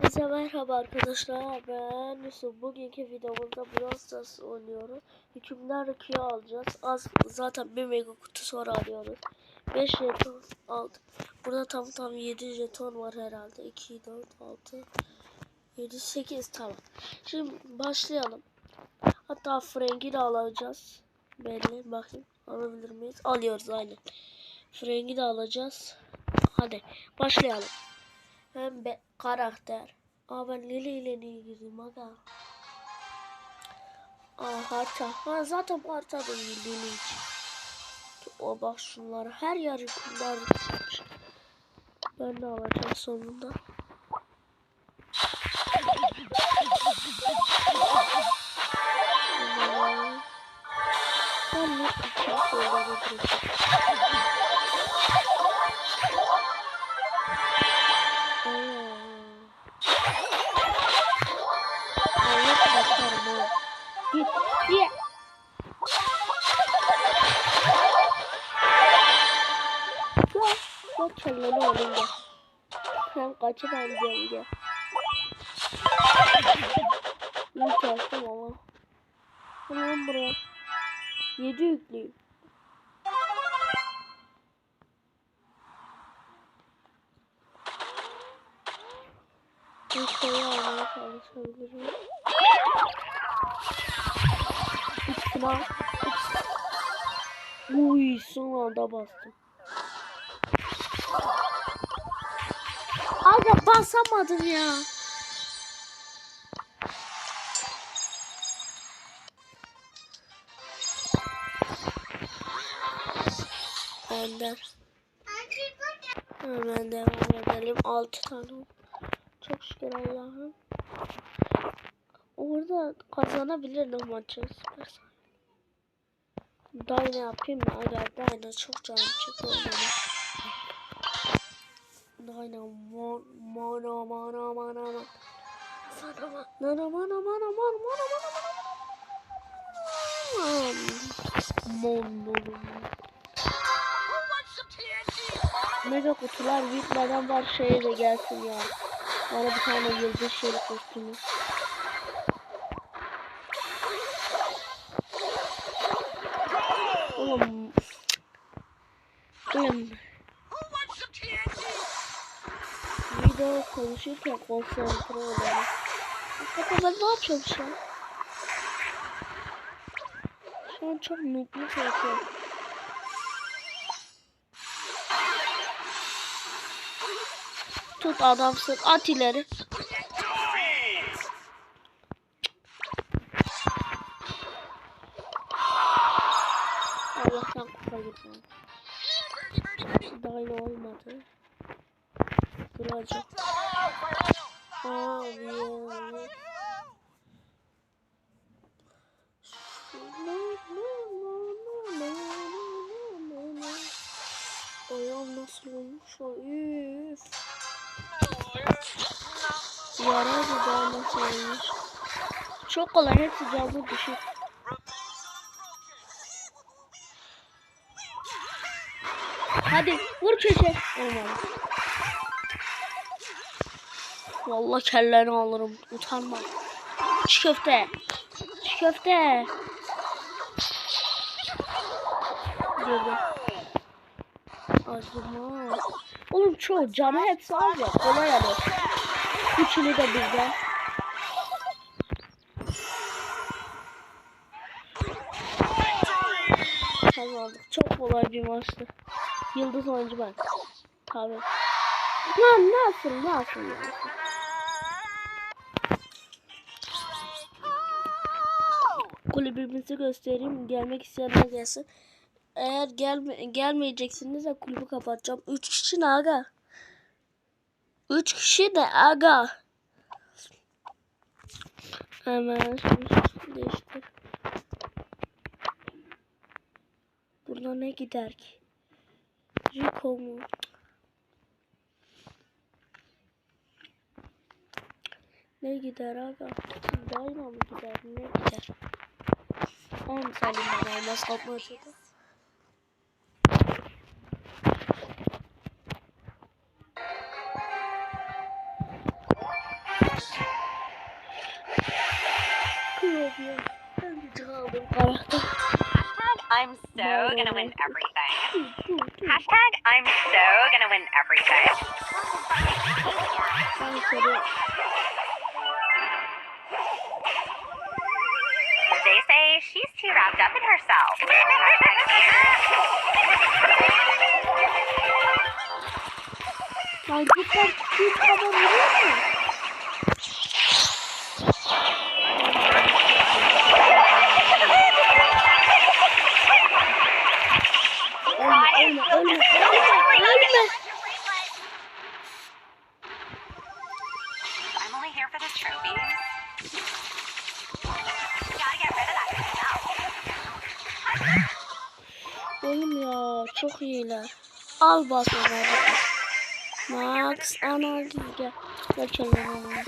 Herkese merhaba arkadaşlar. Ben Yusuf. Bugünkü videomuzda Brawl Stars oynuyoruz. Hükümler Q'yu alacağız. Az zaten bir mega kutusu var alıyoruz 5 jeton aldık. Burada tam tam 7 jeton var herhalde. 2 4 6 7 8 tamam. Şimdi başlayalım. Hatta Frank'i de alacağız. Belli bakayım. Alabilir miyiz? Alıyoruz aynen. Frank'i de alacağız. Hadi başlayalım. Hem be karakter. Aa ben Lili ile niye girdim aga? Aa harita. Ha zaten harita da iyi Lili için. O bak şunları her yer kumlar. Ben de alacağım sonunda. Ben ne için söylemedim. Bakarım ha. Git. Git. Gel. Gel kelleni oğlum gel. Ben denge. İyi kestim ama. Hemen buraya. Yedi yükleyeyim. Bir şeyi almaya çalışabilirim. İkisini. Uy son anda bastım. Aga basamadım ya. Benden. Hemen devam edelim. 6 tane. Şükür Allah'ım. Orada kazanabilirdim maçı. Dyna yapayım mı? Aga Dyna çok canım oynama. Dyna mon mono mono mono mono. Sana ma nana mana mana mana mana mana Mon mon Mega kutular bitmeden var şeye de gelsin ya. Bana bir tane yıldız şerif kostümü. Oğlum. Oğlum. Video konuşurken konsantre olalım. Hakikaten ben ne yapıyorum şu an? Şu an çok noobluk yapıyorum. Tut adamsın at ileri. Hepsi canlı düşük. Hadi vur köşe. Olmadı. Vallahi kelleni alırım. Utanma. Çiğ köfte. Çiğ köfte. Girdi. Acıma. Oğlum çoğu canı hepsi ya. Kolay alır. Üçünü de birden. Çok kolay bir maçtı. Yıldız oyuncu ben. Tabii. Lan nasıl nasıl nasıl? Kulübümüzü göstereyim. Gelmek isteyenler gelsin. Eğer gelme gelmeyeceksiniz de kulübü kapatacağım. 3 kişi ne aga? 3 kişi de aga. Hemen değiştir. Buna ne gider ki? Rico mu? Ne gider aga? Daima mı gider? Ne gider? On salim bana olmaz kapma açıldı. Kıyamıyor. Ben de çaldım karakter. I'm so gonna win everything. Hashtag I'm so gonna win everything. They say she's too wrapped up in herself. Hashtag here. Lan git lan Oğlum ya çok iyiler. Al bas onları. Max ana gel. Gel kenara.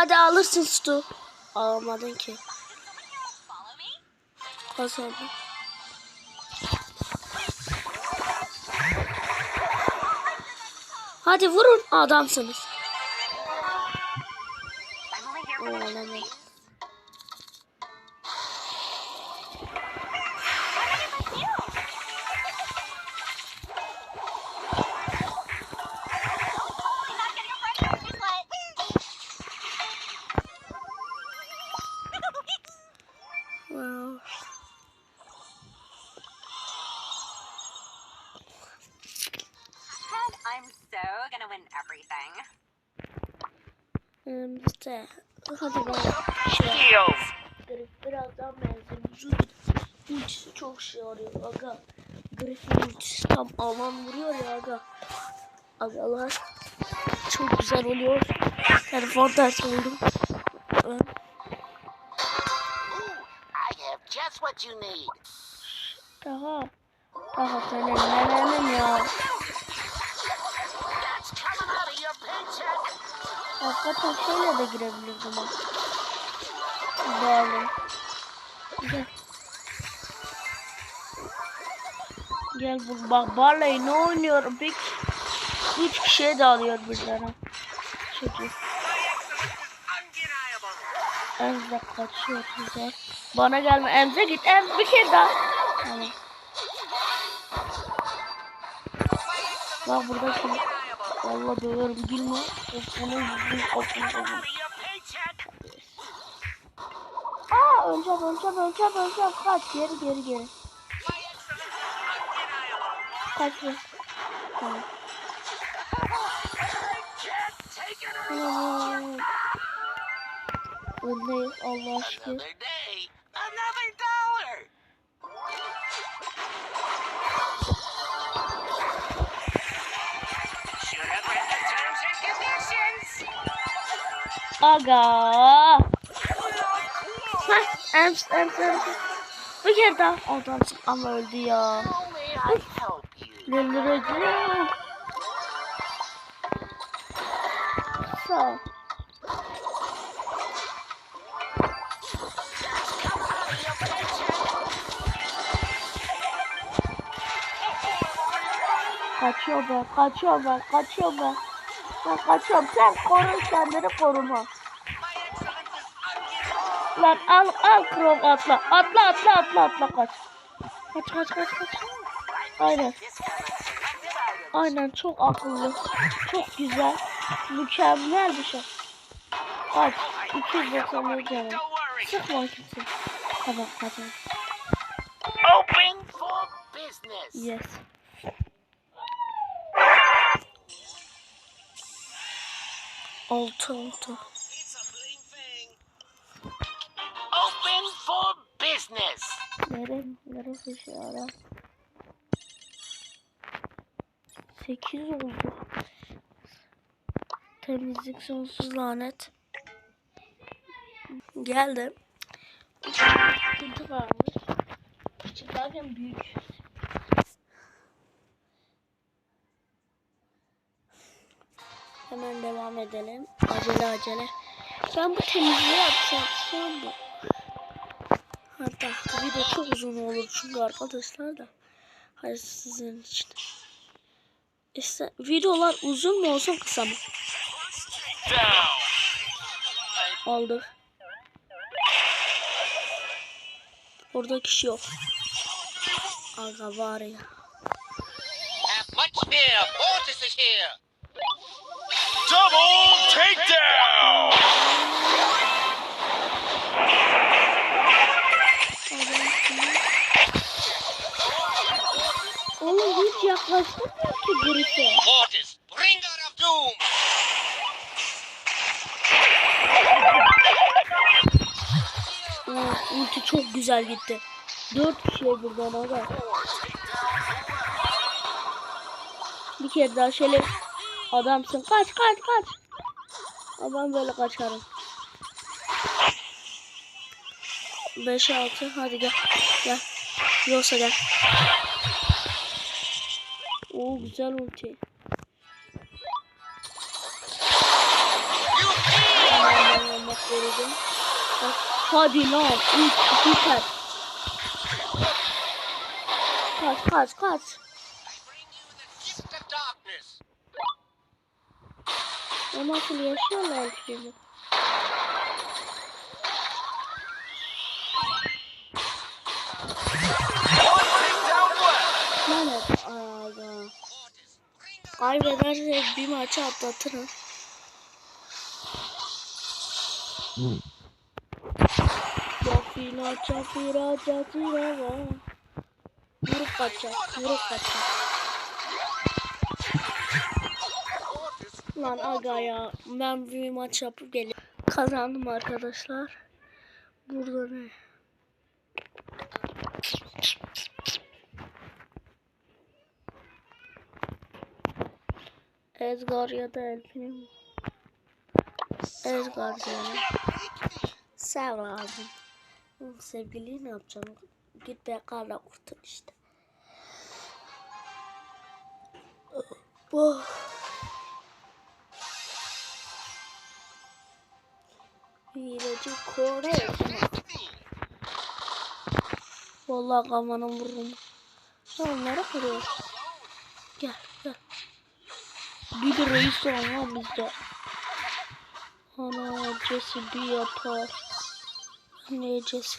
Hadi alırsın Stu. Alamadın ki. Kazandın. Hadi vurun adamsınız. Ultisi çok şey arıyor aga. Grif'in ultisi tam aman vuruyor ya aga. Agalar. Çok güzel oluyor. Telefon ters oldum. Ben-. Daha. Daha nenenin ya. Hakikaten şeyle de girebilirdim ama. Bağlı. Gel. Gel bu bak Barley ne oynuyorum pek üç kişiye de alıyor birden. Çocuk. Emze kaçıyor güzel. Bana gelme Emze git Emze bir kere daha. Tamam. Bak burada şimdi. Valla döverim gülme. Onun yüzünü your paycheck. Aa öleceğim öleceğim öleceğim öleceğim. Kaç geri geri geri. Kaç geri. Tamam. Öndeyiz Allah aşkına. Aga. Hah ems ems ems. Bir kere daha. Adamsın ama öldü ya. Delireceğim. Sağ ol. Kaçıyor be, kaçıyor be, kaçıyor be. Ben kaçıyorum. Sen koru kendini koruma. Lan al al krom atla. Atla atla atla atla kaç. Kaç kaç kaç kaç. Aynen. Aynen çok akıllı. Çok güzel. Mükemmel bir şey. Kaç. 297 canım. Sıkma kimse. Tamam tamam. Open for business. Yes. Altı altı. Open for business. Nere? Nere şey ara? 8 oldu. Temizlik sonsuz lanet. Geldim. sıkıntı varmış. Küçük derken büyük. Hemen devam edelim. Acele acele. Ben bu temizliği yapacağım. Tamam mı? Hatta video çok uzun olur çünkü arkadaşlar da. Hayır sizin için. İşte videolar uzun mu olsun kısa mı? Aldık. Orada kişi yok. Aga var ya. Double takedown! Adam kimi? Oğlum hiç yaklaştırmıyor ki birisi. Mortis, bringer of doom. Oo, ulti çok güzel gitti. Dört kişiye buradan aga. Bir kere daha şöyle adamsın. Kaç kaç kaç. Ama böyle kaçarım. 5 6 hadi gel. Gel. Yoksa gel. Güzel ulti. Olmak denedim. Bak, Hadi lan. Üç, iki kaç. Kaç kaç. O nasıl yaşıyorlar ki bunu? Down left. Lanet aga. Kaybedersek bir maçı atlatırım. Çapira çapira var. Vurup kaçacak, vurup kaçacak. Lan aga ya, ben bir maç yapıp geliyorum. Kazandım arkadaşlar. Burada ne? Edgar ya da Elfin. Edgar diyorum. Sev lazım. Sevgiliyi ne yapacaksın? Git bekarla kurtul işte. Bu. Hileci Kore. Vallahi kafana vururum. Onlara kuruyor. Bir de reis var lan bizde. Ana Jesse bir yapar. Ne Jesse?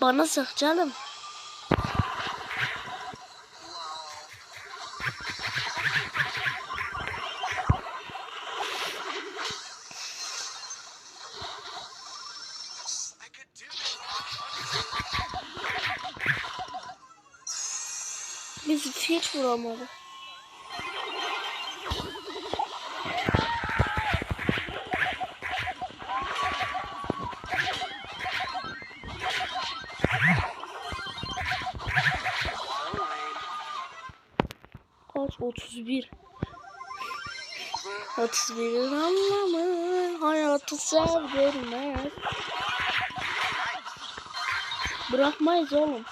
Bana sık canım. Biz hiç vuramadı. Kaç? 31. 31'in anlamı hayatı sevdirmez. Bırakmayız oğlum.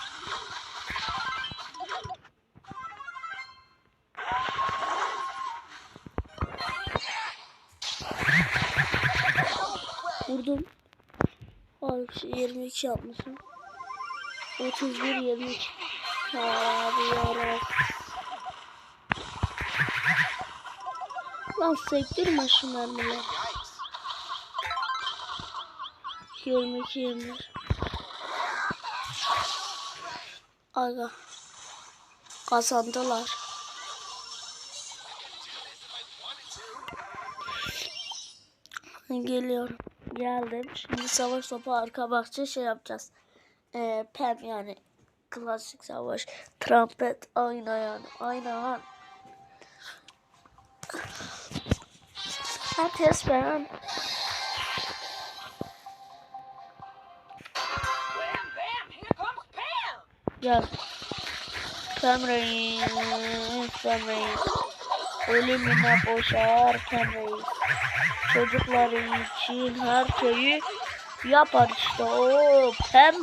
Vurdum. Ay 22 yapmışım. 31 22. Abi yarabbim. Lan sektirme şu mermileri. 22 21. Aga. Kazandılar. Geliyorum. Geldim. Şimdi savaş topu arka bahçe şey yapacağız. Ee, pen yani. Klasik savaş. Trompet ayna yani. Ayna. Herkes ben. Gel. Pem reis. Pem reis. Ölümüne koşarken reis. Çocukları için her şeyi yapar işte o Pem.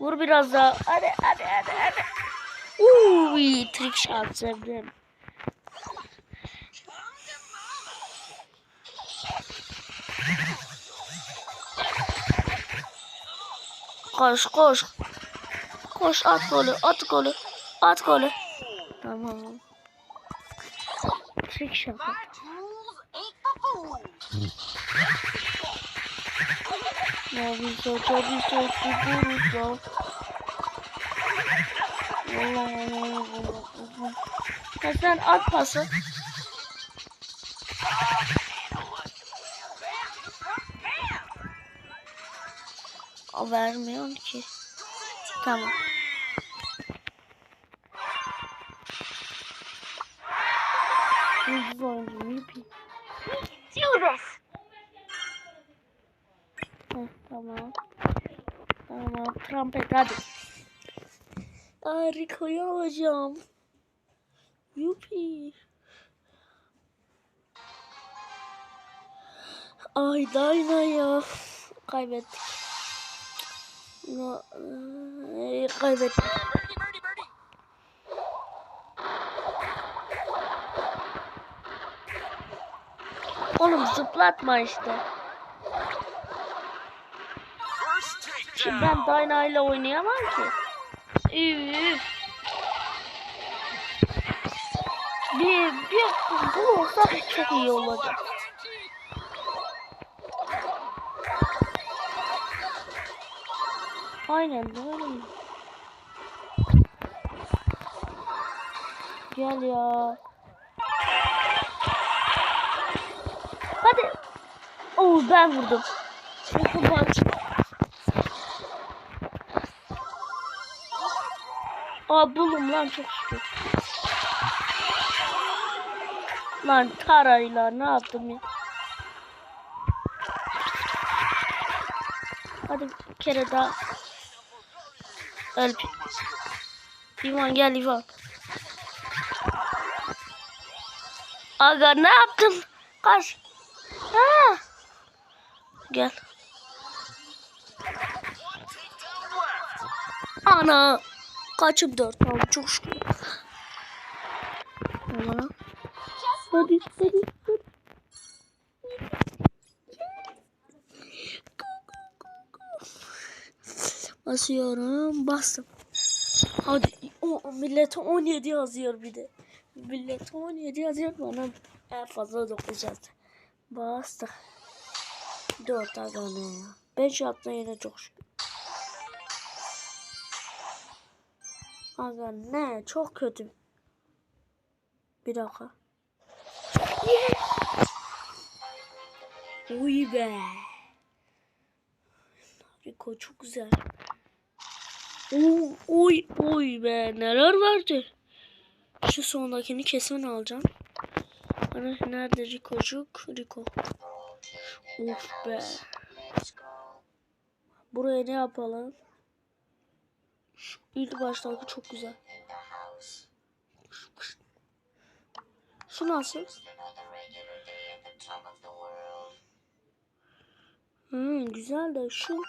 Vur biraz daha. Hadi hadi hadi hadi. Uuu trick shot sevdim. Koş koş. Koş at golü at golü. At golü. Tamam. Trick shot. Çabisa çabisa çuburusa. Ya sen at pası. O vermiyor ki. Tamam. Yıldız oyuncu this. Heh, tamam. Tamam. Trompet hadi. Harikayı alacağım. Yupi. Ay Dayna ya. Kaybettik. No, eee, kaybettik. Oğlum zıplatma işte. Şimdi ben Dyna ile oynayamam ki. Üf. Bir, bir bu olsa çok iyi olacak. Aynen böyle. Gel ya. Hadi. Oo ben vurdum. Çünkü punch. Aa buldum lan çok şükür. Lan tarayla ne yaptım ya? Hadi bir kere daha. Öl. İvan gel İvan. Aga ne yaptın? Kaç. Ha. Gel. Ana. Kaçım dört tamam çok şükür. Tamam. Hadi hadi Basıyorum bastım. Hadi o millete 17 yazıyor bir de. Millete 17 yazıyor bana en fazla 9 yazdı. Bastık. 4 aga ne ya. 5 yaptı yine çok şükür. Aga ne çok kötü. Bir dakika. Uy be. Rico çok güzel. Uy, uy be neler verdi. Şu sondakini kesin alacağım. Ana nerede Rico'cuk? Rico. Uf be. Buraya ne yapalım? Şu ilk baştaki çok güzel. Şu nasıl? Hmm, güzel de şu.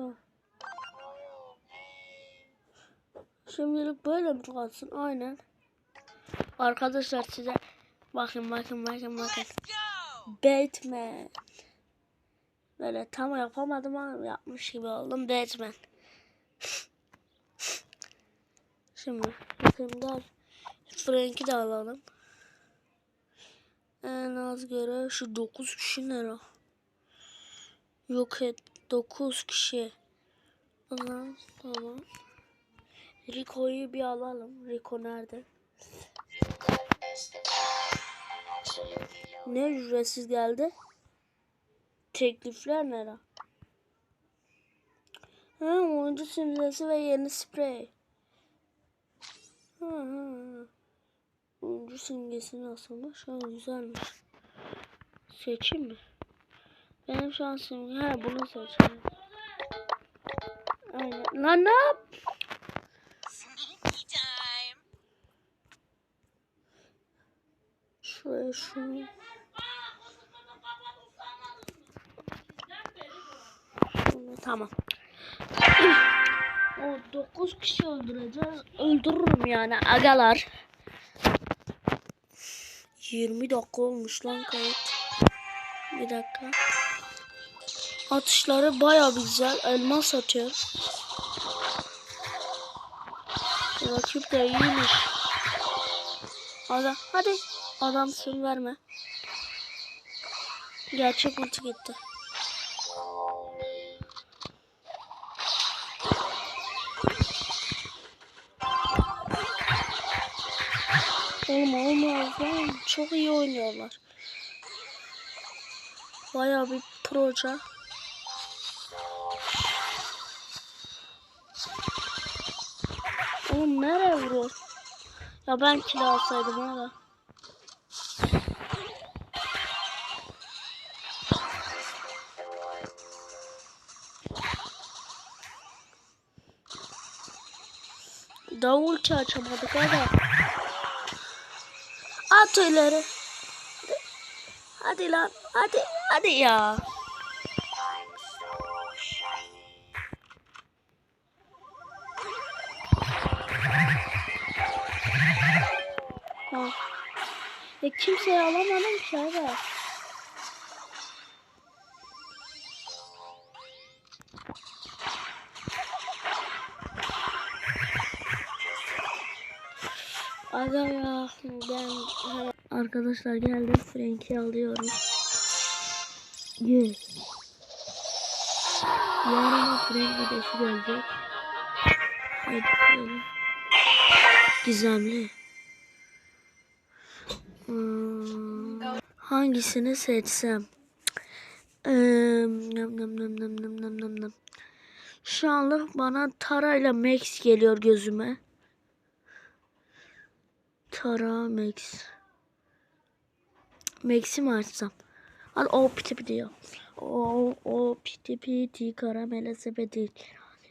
Ha. Royal pain. Şimdilik böyle mi kalsın? Aynen. Arkadaşlar size bakın bakın bakın bakın. Batman. Böyle tam yapamadım ama yapmış gibi oldum. Batman. Şimdi bakın gel. Frank'i de alalım. En az göre şu 9 kişi ne la? Yok et 9 kişi. Zaman tamam. Rico'yu bir alalım. Rico nerede? Ne ücretsiz geldi? Teklifler nere? Ha, oyuncu simgesi ve yeni sprey. Ha, ha. Oyuncu simgesi nasılmış? Ha, güzelmiş. Seçeyim mi? Benim şu an simge... Ha bunu seçeyim. Aynen. Lan ne yap? Şuraya şunu. Şunu, Tamam. o 9 kişi öldüreceğiz. Öldürürüm yani agalar. 20 dakika olmuş lan kayıt. Bir dakika. Atışları baya güzel. Elmas atıyor. Rakip de iyiymiş. Hadi, hadi. Adamsın verme. Gerçek ulti gitti. Oğlum olmaz lan. Çok iyi oynuyorlar. Bayağı bir proje. Oğlum nereye vuruyor? Ya ben kilo alsaydım ama. Davul açamadık hadi. At ileri. Hadi lan. Hadi. Hadi ya. Ya kimseyi alamadım ki abi. Arkadaşlar geldim Frank'i alıyorum. Yes. Yarın Frank videosu gelecek. Hadi bakalım. Gizemli. Hmm, hangisini seçsem? Ee, nam nam nam nam nam nam nam nam. Şu anlık bana Tara ile Max geliyor gözüme. Tara Max. Max'i mi açsam? Hadi o piti ya. O o piti piti karamele sepeti.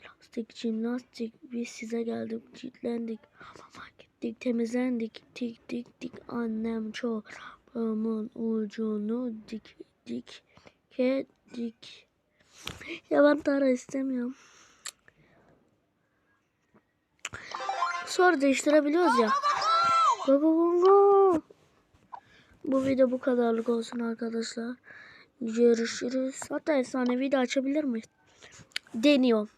Lastik jimnastik biz size geldik kilitlendik. Hamama gittik temizlendik. Tik tik tik annem çorabımın ucunu dik dik kedik. Ya ben Tara istemiyorum. Sonra değiştirebiliyoruz ya. Go go go go. Bu video bu kadarlık olsun arkadaşlar. Görüşürüz. Hatta efsanevi de açabilir miyiz? Deniyorum.